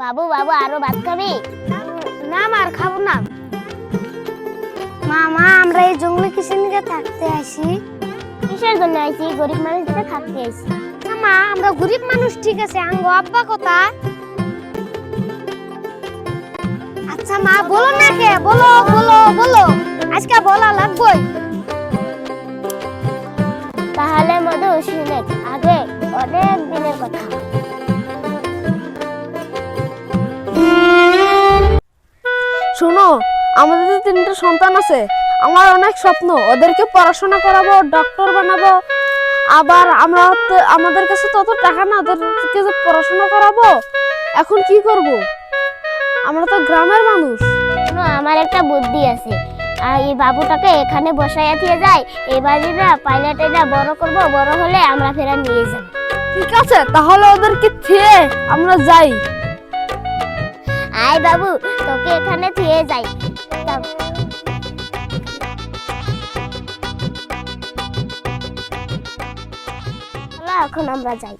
বাবু বাবু আরও ভাত খাবি? না মার খাব না। মা মা আমরা এই জঙ্গলে কিসের নিয়ে থাকতে আসি? কিসের জন্য আইছি? গরিব মানুষদের থাকতে আসি মামা মা আমরা গরিব মানুষ ঠিক আছে। আঙ্গ আব্বা কথা আচ্ছা মা বলো না কে? বলো। শোনো আমাদের তো তিনটা সন্তান আছে আমার অনেক স্বপ্ন ওদেরকে পড়াশোনা করাবো ডক্টর বানাবো। আবার আমরা তো আমাদের কাছে তত টাকা না ওদেরকে যে পড়াশোনা করাবো এখন কি করব? আমরা তো গ্রামের মানুষ। শোনো, আমার একটা বুদ্ধি আছে। আর এই বাবুটাকে এখানে বসাইয়া দিয়ে যায় এবারে না পাইলটেরা বড় করব বড় হলে আমরা ফেরা নিয়ে যাব। ঠিক আছে তাহলে ওদেরকে থিয়ে আমরা যাই। আয় বাবু তোকে এখানে থুয়ে যাই। এখন আমরা যাই।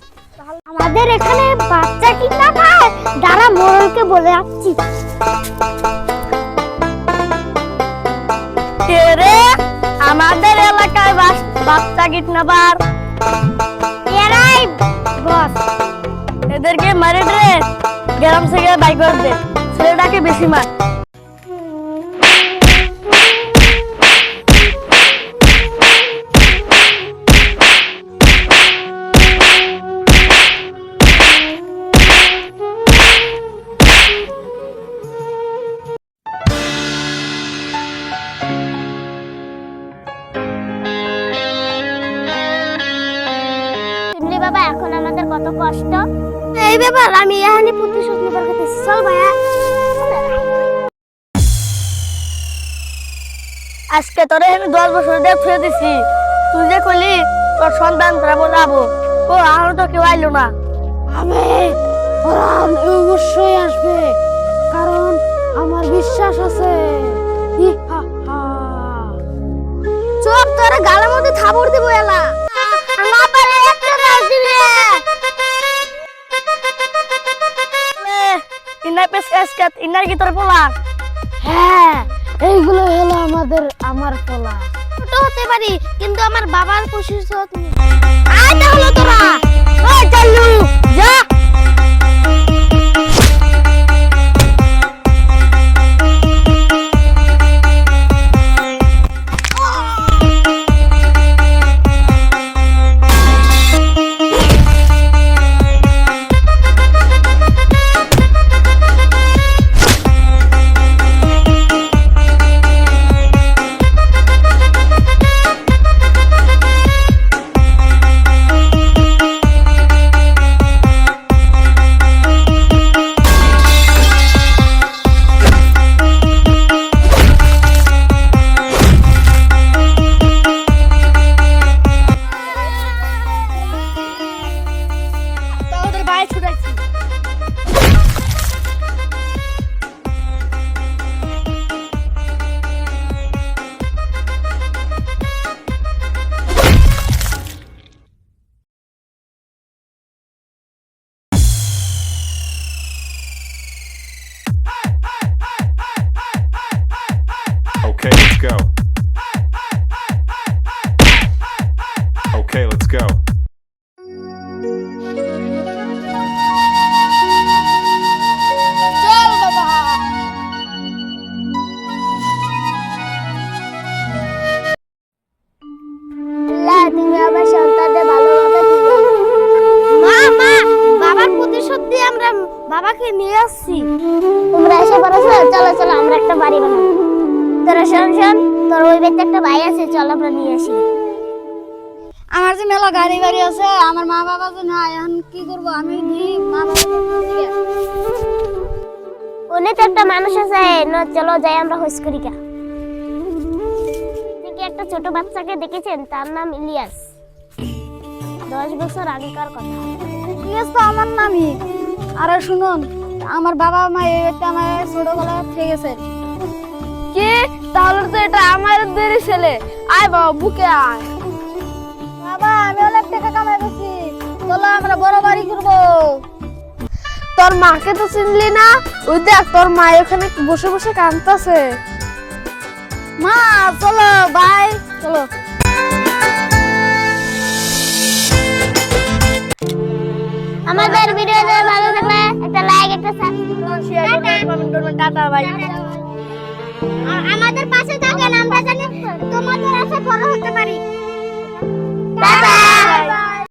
আমাদের এখানে বাচ্চা দাঁড়া মোড়লকে বলে আসছি। আমাদের এলাকায় বাচ্চা কিডন্যাপার এরাই বস। এদেরকে মারে রে গ্রাম থেকে বাই করে দে। ছেলেটাকে বেশি মার। বাবা এখন আমাদের কত কষ্ট? এই ব্যাপার আমি এখানে প্রতিশোধ নিবার কথা চল ভাইয়া। আজকে তোরে আমি দশ বছর দিয়ে ছুঁয়ে দিছি। তুই যে কইলি তোর সন্তান তোরা বোঝাবো। ও আর তো কেউ আইলো না। আমি ওরা অবশ্যই আসবে। কারণ আমার বিশ্বাস আছে। চোখ তোরা গালের মধ্যে থাবড় দিব এলা। না পারে একটা দিবে ইনার পেস এসকাত ইনার কি তোর পোলা? হ্যাঁ এইগুলো হলো আমাদের আমার পোলা ছোট হতে পারি কিন্তু আমার বাবার প্রতিশোধ নেই। আয় তাহলে তোরা। ওই চালু আমরা বাবাকে নিয়ে আসছি। তোমরা এসে পড়েছো? চলো চলো, আমরা একটা বাড়ি বানাবো। তোরা শোন শোন, তোর ওই বাড়িতে একটা ভাই আছে, চল আমরা নিয়ে আসি। আমার যে মেলা গাড়ি বাড়ি আছে আমার মা বাবা যে না এখন কি করব? আমি দি মা বাবা উনি তো একটা মানুষ আছে না চলো যাই আমরা হইস করি কা একটা ছোট বাচ্চাকে দেখেছেন? তার নাম ইলিয়াস। দশ বছর আগেকার কথা। ইলিয়াস তো আমার নামই। আরে শুনুন আমার বাবা মা এই বাড়িতে আমার ছোটবেলা থেকে গেছে কি? তাহলে তো এটা আমার দেরি ছেলে। আয় বাবা বুকে আয়। তোর মাকে তো চিনলি না? ওই দেখ তোর মা ওখানে বসে বসে কাঁদতেছে। মা চলো বাই চলো। আমাদের ভিডিও যদি ভালো থাকলে একটা লাইক একটা সাবস্ক্রাইব টাটা বাই আমাদের পাশে থাকেন আমরা জানি তোমাদের আশা বড় হতে পারি।